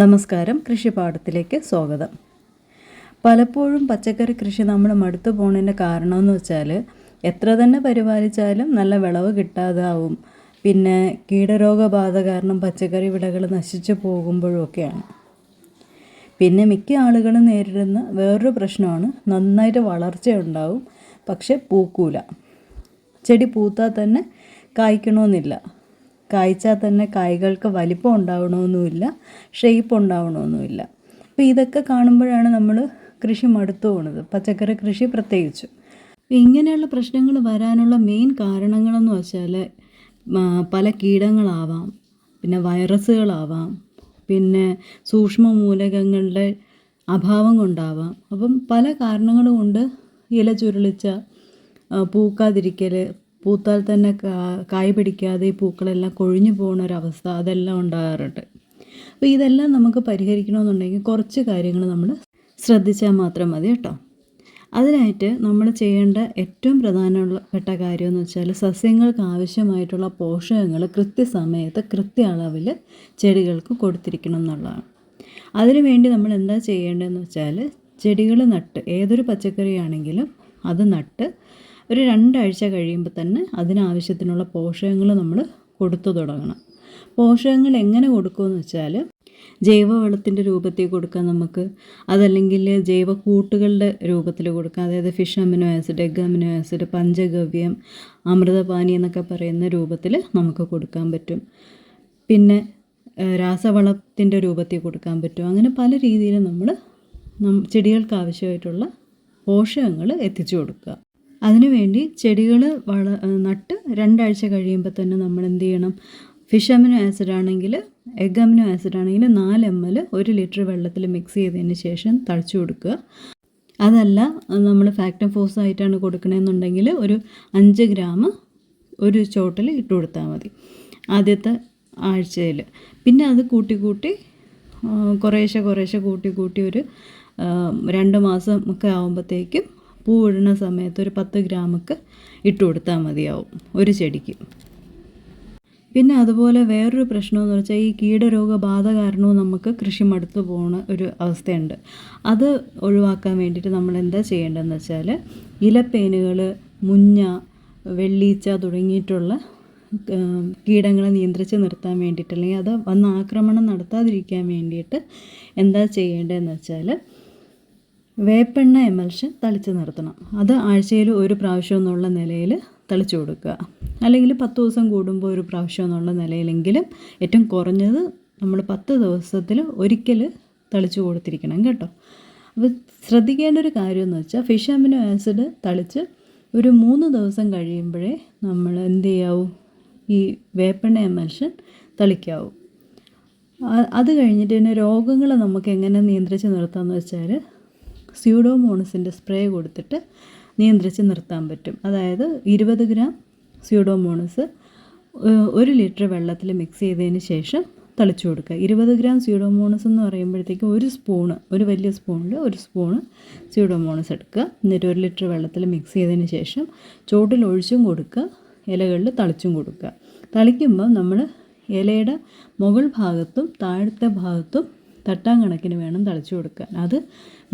നമസ്കാരം. കൃഷിപാഠത്തിലേക്ക് സ്വാഗതം. പലപ്പോഴും പച്ചക്കറി കൃഷി നമ്മൾ മടുത്തു പോകുന്നതിന്റെ കാരണമെന്ന് വെച്ചാൽ എത്ര തന്നെ പരിപാലിച്ചാലും നല്ല വിളവ് കിട്ടാതാവും. പിന്നെ കീടരോഗബാധ കാരണം പച്ചക്കറി വിളകൾ നശിച്ചു പോകുമ്പോഴൊക്കെയാണ്. പിന്നെ മിക്ക ആളുകളും നേരിടുന്ന വേറൊരു പ്രശ്നമാണ് നന്നായിട്ട് വളർച്ചയുണ്ടാവും പക്ഷെ പൂക്കൂല. ചെടി പൂത്താൽ തന്നെ കായ്ക്കണമെന്നില്ല കായ്ച്ചാൽ തന്നെ കായ്കൾക്ക് വലിപ്പം ഉണ്ടാവണമെന്നുമില്ല ഷേപ്പ് ഉണ്ടാവണമെന്നുമില്ല അപ്പോൾ ഇതൊക്കെ കാണുമ്പോഴാണ് നമ്മൾ കൃഷി മടുത്തു പോണത്. പച്ചക്കറി കൃഷി പ്രത്യേകിച്ചും. ഇങ്ങനെയുള്ള പ്രശ്നങ്ങൾ വരാനുള്ള മെയിൻ കാരണങ്ങളെന്ന് വെച്ചാൽ പല കീടങ്ങളാവാം പിന്നെ വൈറസുകളാവാം പിന്നെ സൂക്ഷ്മ മൂലകങ്ങളുടെ അഭാവം കൊണ്ടാവാം. അപ്പം പല കാരണങ്ങളും കൊണ്ട് ഇല ചുരുളിച്ച പൂക്കാതിരിക്കൽ പൂത്താൽ തന്നെ കായ് പിടിക്കാതെ പൂക്കളെല്ലാം കൊഴിഞ്ഞു പോകുന്ന ഒരവസ്ഥ അതെല്ലാം ഉണ്ടാകാറുണ്ട്. അപ്പോൾ ഇതെല്ലാം നമുക്ക് പരിഹരിക്കണമെന്നുണ്ടെങ്കിൽ കുറച്ച് കാര്യങ്ങൾ നമ്മൾ ശ്രദ്ധിച്ചാൽ മാത്രം മതി കേട്ടോ. അതിനായിട്ട് നമ്മൾ ചെയ്യേണ്ട ഏറ്റവും പ്രധാനപ്പെട്ട കാര്യം എന്ന് വെച്ചാൽ സസ്യങ്ങൾക്ക് ആവശ്യമായിട്ടുള്ള പോഷകങ്ങൾ കൃത്യസമയത്ത് കൃത്യ അളവിൽ ചെടികൾക്ക് കൊടുത്തിരിക്കണം എന്നുള്ളതാണ്. അതിനുവേണ്ടി നമ്മൾ എന്താ ചെയ്യേണ്ടതെന്ന് വെച്ചാൽ ചെടികൾ നട്ട് ഏതൊരു പച്ചക്കറിയാണെങ്കിലും അത് നട്ട് ഒരു രണ്ടാഴ്ച കഴിയുമ്പോൾ തന്നെ അതിനാവശ്യത്തിനുള്ള പോഷകങ്ങൾ നമ്മൾ കൊടുത്തു തുടങ്ങണം. പോഷകങ്ങൾ എങ്ങനെ കൊടുക്കുമെന്ന് വെച്ചാൽ ജൈവവളത്തിന്റെ രൂപത്തിൽ കൊടുക്കാം നമുക്ക്. അതല്ലെങ്കിൽ ജൈവ കൂട്ടുകളുടെ രൂപത്തിൽ കൊടുക്കാം. അതായത് fish amino acid egg amino acid panchagavya അമൃതപാനി എന്നൊക്കെ പറയുന്ന രൂപത്തിൽ നമുക്ക് കൊടുക്കാൻ പറ്റും. പിന്നെ രാസവളത്തിന്റെ രൂപത്തിൽ കൊടുക്കാൻ പറ്റും. അങ്ങനെ പല രീതിയിൽ നമ്മൾ ചെടികൾക്ക് ആവശ്യമായിട്ടുള്ള പോഷകങ്ങൾ എത്തിച്ചു കൊടുക്കുക. അതിനുവേണ്ടി ചെടികൾ വള നട്ട് രണ്ടാഴ്ച കഴിയുമ്പോൾ തന്നെ നമ്മൾ എന്ത് ചെയ്യണം? ഫിഷ് അമിനോ ആസിഡ് ആണെങ്കിൽ എഗ് അമിനോ ആസിഡ് ആണെങ്കിൽ നാല് എം എൽ ഒരു ലിറ്റർ വെള്ളത്തിൽ മിക്സ് ചെയ്തതിന് ശേഷം തളിച്ചു കൊടുക്കുക. അതല്ല നമ്മൾ ഫാക്ടം ഫോസ് ആയിട്ടാണ് കൊടുക്കണമെന്നുണ്ടെങ്കിൽ ഒരു അഞ്ച് ഗ്രാം ഒരു ചോട്ടിൽ ഇട്ട് കൊടുത്താൽ മതി ആദ്യത്തെ ആഴ്ചയിൽ. പിന്നെ അത് കൂട്ടി കൂട്ടി കുറേശ്ശെ കുറേശ്ശെ കൂട്ടി കൂട്ടി ഒരു രണ്ട് മാസം ഒക്കെ ആകുമ്പോഴത്തേക്കും പൂ ഇടുന്ന സമയത്ത് ഒരു പത്ത് ഗ്രാമൊക്കെ ഇട്ട് കൊടുത്താൽ മതിയാവും ഒരു ചെടിക്ക്. പിന്നെ അതുപോലെ വേറൊരു പ്രശ്നമെന്ന് വെച്ചാൽ ഈ കീടരോഗബാധ കാരണവും നമുക്ക് കൃഷി മടുത്തു പോകുന്ന ഒരു അവസ്ഥയുണ്ട്. അത് ഒഴിവാക്കാൻ വേണ്ടിയിട്ട് നമ്മൾ എന്താ ചെയ്യേണ്ടതെന്ന് വെച്ചാൽ ഇലപ്പേനുകൾ മുഞ്ഞ വെള്ളീച്ച തുടങ്ങിയിട്ടുള്ള കീടങ്ങളെ നിയന്ത്രിച്ച് നിർത്താൻ വേണ്ടിയിട്ട് അല്ലെങ്കിൽ അത് വന്ന് ആക്രമണം നടത്താതിരിക്കാൻ വേണ്ടിയിട്ട് എന്താ ചെയ്യേണ്ടതെന്ന് വെച്ചാൽ വേപ്പെണ്ണ എമൽഷൻ തളിച്ച് നിർത്തണം. അത് ആഴ്ചയിൽ ഒരു പ്രാവശ്യം എന്നുള്ള നിലയിൽ തളിച്ചു കൊടുക്കുക. അല്ലെങ്കിൽ പത്ത് ദിവസം കൂടുമ്പോൾ ഒരു പ്രാവശ്യം എന്നുള്ള നിലയിലെങ്കിലും ഏറ്റവും കുറഞ്ഞത് നമ്മൾ പത്ത് ദിവസത്തിൽ ഒരിക്കൽ തളിച്ചു കൊടുത്തിരിക്കണം കേട്ടോ. അപ്പോൾ ശ്രദ്ധിക്കേണ്ട ഒരു കാര്യം എന്ന് വെച്ചാൽ ഫിഷ് അമിനോ ആസിഡ് തളിച്ച് ഒരു മൂന്ന് ദിവസം കഴിയുമ്പോഴേ നമ്മൾ എന്ത് ചെയ്യാവൂ? ഈ വേപ്പെണ്ണ എമൽഷൻ തളിക്കാവൂ. അത് കഴിഞ്ഞിട്ട് പിന്നെ രോഗങ്ങൾ നമുക്ക് എങ്ങനെ നിയന്ത്രിച്ച് നിർത്താമെന്ന് വെച്ചാൽ സ്യൂഡോമോണസിന്റെ സ്പ്രേ കൊടുത്തിട്ട് നിയന്ത്രിച്ച് നിർത്താൻ പറ്റും. അതായത് ഇരുപത് ഗ്രാം സ്യൂഡോമോണസ് ഒരു ലിറ്റർ വെള്ളത്തിൽ മിക്സ് ചെയ്തതിന് ശേഷം തളിച്ചു കൊടുക്കുക. ഇരുപത് ഗ്രാം സ്യൂഡോമോണസ് എന്ന് പറയുമ്പോഴത്തേക്കും ഒരു സ്പൂണ് ഒരു വലിയ സ്പൂണിൽ ഒരു സ്പൂണ് സ്യൂഡോമോണസ് എടുക്കുക. എന്നിട്ട് ഒരു ലിറ്റർ വെള്ളത്തിൽ മിക്സ് ചെയ്തതിന് ശേഷം ചോട്ടിൽ ഒഴിച്ചും കൊടുക്കുക. ഇലകളിൽ തളിച്ചും കൊടുക്കുക. തളിക്കുമ്പോൾ നമ്മൾ ഇലയുടെ മുകൾ ഭാഗത്തും താഴത്തെ ഭാഗത്തും തട്ടാൻ കണക്കിന് വേണം തളിച്ചു കൊടുക്കാൻ. അത്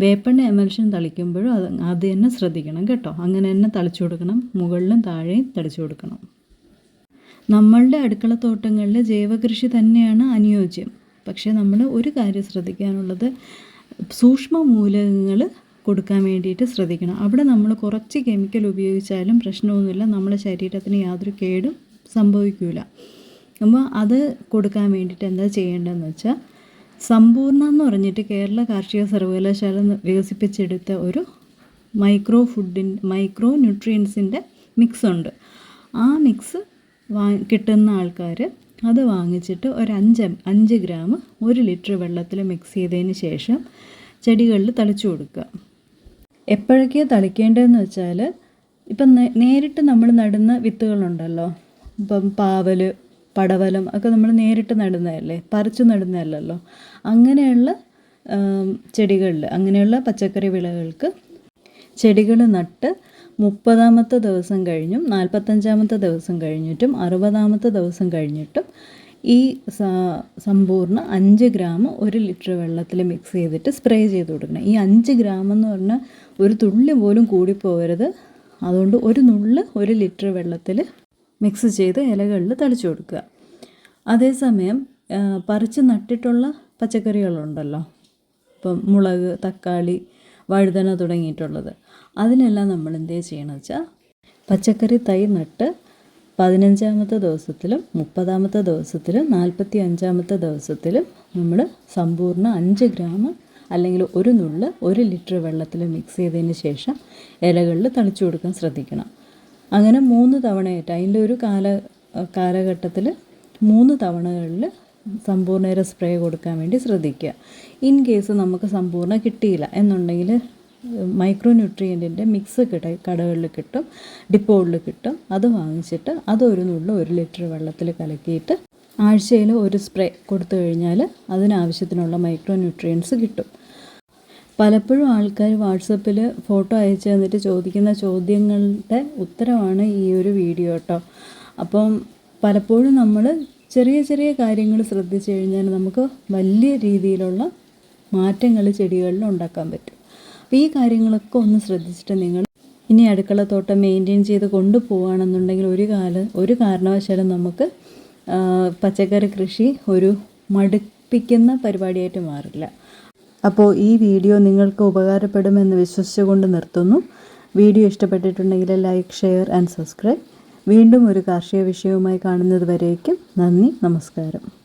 വേപ്പെണ്ണ എമൽഷൻ തളിക്കുമ്പോഴും അത് അത് തന്നെ ശ്രദ്ധിക്കണം കേട്ടോ. അങ്ങനെ തന്നെ തളിച്ചു കൊടുക്കണം. മുകളിലും താഴെയും തളിച്ചു കൊടുക്കണം. നമ്മളുടെ അടുക്കളത്തോട്ടങ്ങളിൽ ജൈവകൃഷി തന്നെയാണ് അനുയോജ്യം. പക്ഷേ നമ്മൾ ഒരു കാര്യം ശ്രദ്ധിക്കാനുള്ളത് സൂക്ഷ്മ മൂലകങ്ങൾ കൊടുക്കാൻ വേണ്ടിയിട്ട് ശ്രദ്ധിക്കണം. അവിടെ നമ്മൾ കുറച്ച് കെമിക്കൽ ഉപയോഗിച്ചാലും പ്രശ്നമൊന്നുമില്ല. നമ്മുടെ ശരീരത്തിന് യാതൊരു കേടും സംഭവിക്കില്ല അപ്പോൾ അത് കൊടുക്കാൻ വേണ്ടിയിട്ട് എന്താ ചെയ്യേണ്ടതെന്ന് വെച്ചാൽ സമ്പൂർണ എന്ന് പറഞ്ഞിട്ട് കേരള കാർഷിക സർവകലാശാല വികസിപ്പിച്ചെടുത്ത ഒരു മൈക്രോ ഫുഡിൻ മൈക്രോ ന്യൂട്രിയൻസിന്റെ മിക്സ് ഉണ്ട് ആ മിക്സ് വാ കിട്ടുന്ന ആൾക്കാർ അത് വാങ്ങിച്ചിട്ട് ഒരു അഞ്ച് അഞ്ച് ഗ്രാം ഒരു ലിറ്റർ വെള്ളത്തിൽ മിക്സ് ചെയ്തതിന് ശേഷം ചെടികളിൽ തളിച്ചു കൊടുക്കുക. എപ്പോഴൊക്കെയാണ് തളിക്കേണ്ടതെന്ന് വെച്ചാൽ ഇപ്പം നേരിട്ട് നമ്മൾ നടുന്ന വിത്തുകളുണ്ടല്ലോ. ഇപ്പം പാവൽ പടവലം ഒക്കെ നമ്മൾ നേരിട്ട് നടുന്നതല്ലേ? പറിച്ചു നടുന്നതല്ലല്ലോ. അങ്ങനെയുള്ള ചെടികളിൽ അങ്ങനെയുള്ള പച്ചക്കറി വിളകൾക്ക് ചെടികൾ നട്ട് മുപ്പതാമത്തെ ദിവസം കഴിഞ്ഞും നാൽപ്പത്തഞ്ചാമത്തെ ദിവസം കഴിഞ്ഞിട്ടും അറുപതാമത്തെ ദിവസം കഴിഞ്ഞിട്ടും ഈ സമ്പൂർണ അഞ്ച് ഗ്രാം ഒരു ലിറ്റർ വെള്ളത്തിൽ മിക്സ് ചെയ്തിട്ട് സ്പ്രേ ചെയ്ത് കൊടുക്കണം. ഈ അഞ്ച് ഗ്രാം എന്ന് പറഞ്ഞാൽ ഒരു തുള്ളി പോലും കൂടിപ്പോകരുത്. അതുകൊണ്ട് ഒരു നുള്ള് ഒരു ലിറ്റർ വെള്ളത്തിൽ മിക്സ് ചെയ്ത് ഇലകളിൽ തളിച്ചു കൊടുക്കുക. അതേസമയം പറിച്ച് നട്ടിട്ടുള്ള പച്ചക്കറികളുണ്ടല്ലോ. ഇപ്പം മുളക് തക്കാളി വഴുതന തുടങ്ങിയിട്ടുള്ളത്. അതിനെല്ലാം നമ്മൾ എന്ത് ചെയ്യണമെന്ന് വെച്ചാൽ പച്ചക്കറി തൈ നട്ട് പതിനഞ്ചാമത്തെ ദിവസത്തിലും മുപ്പതാമത്തെ ദിവസത്തിലും നാൽപ്പത്തി അഞ്ചാമത്തെ ദിവസത്തിലും നമ്മൾ സമ്പൂർണ അഞ്ച് ഗ്രാം അല്ലെങ്കിൽ ഒരു നുള്ള് ഒരു ലിറ്റർ വെള്ളത്തിൽ മിക്സ് ചെയ്തതിന് ശേഷം ഇലകളിൽ തളിച്ചു കൊടുക്കാൻ ശ്രദ്ധിക്കണം. അങ്ങനെ മൂന്ന് തവണയായിട്ട് അതിന്റെ ഒരു കാല കാലഘട്ടത്തിൽ മൂന്ന് തവണകളിൽ സമ്പൂർണ സ്പ്രേ കൊടുക്കാൻ വേണ്ടി ശ്രദ്ധിക്കുക. ഇൻ കേസ് നമുക്ക് സമ്പൂർണ കിട്ടിയില്ല എന്നുണ്ടെങ്കിൽ മൈക്രോ ന്യൂട്രിയന്റിന്റെ മിക്സ് കിട്ട കടകളിൽ കിട്ടും ഡിപ്പോളിൽ കിട്ടും അത് വാങ്ങിച്ചിട്ട് അതൊരു നുള്ളു ഒരു ലിറ്റർ വെള്ളത്തിൽ കലക്കിയിട്ട് ആഴ്ചയിൽ ഒരു സ്പ്രേ കൊടുത്തു കഴിഞ്ഞാൽ അതിനാവശ്യത്തിനുള്ള മൈക്രോ ന്യൂട്രിയൻസ് കിട്ടും. പലപ്പോഴും ആൾക്കാർ വാട്സപ്പിൽ ഫോട്ടോ അയച്ചു തന്നിട്ട് ചോദിക്കുന്ന ചോദ്യങ്ങളുടെ ഉത്തരമാണ് ഈ ഒരു വീഡിയോ കേട്ടോ. അപ്പം പലപ്പോഴും നമ്മൾ ചെറിയ ചെറിയ കാര്യങ്ങൾ ശ്രദ്ധിച്ചു കഴിഞ്ഞാൽ നമുക്ക് വലിയ രീതിയിലുള്ള മാറ്റങ്ങൾ ചെടികളിൽ ഉണ്ടാക്കാൻ പറ്റും. അപ്പോൾ ഈ കാര്യങ്ങളൊക്കെ ഒന്ന് ശ്രദ്ധിച്ചിട്ട് നിങ്ങൾ ഇനി അടുക്കളത്തോട്ടം മെയിന്റെയിൻ ചെയ്ത് കൊണ്ടുപോവുകയാണെന്നുണ്ടെങ്കിൽ ഒരു കാല ഒരു കാരണവശാലും നമുക്ക് പച്ചക്കറി കൃഷി ഒരു മടുപ്പിക്കുന്ന പരിപാടിയായിട്ട് മാറില്ല. അപ്പോൾ ഈ വീഡിയോ നിങ്ങൾക്ക് ഉപകാരപ്പെടുമെന്ന് വിശ്വസിച്ചുകൊണ്ട് നിർത്തുന്നു. വീഡിയോ ഇഷ്ടപ്പെട്ടിട്ടുണ്ടെങ്കിൽ ലൈക്ക് ഷെയർ ആൻഡ് സബ്സ്ക്രൈബ്. വീണ്ടും ഒരു കാർഷിക വിഷയവുമായി കാണുന്നത് വരേക്കും നന്ദി നമസ്കാരം.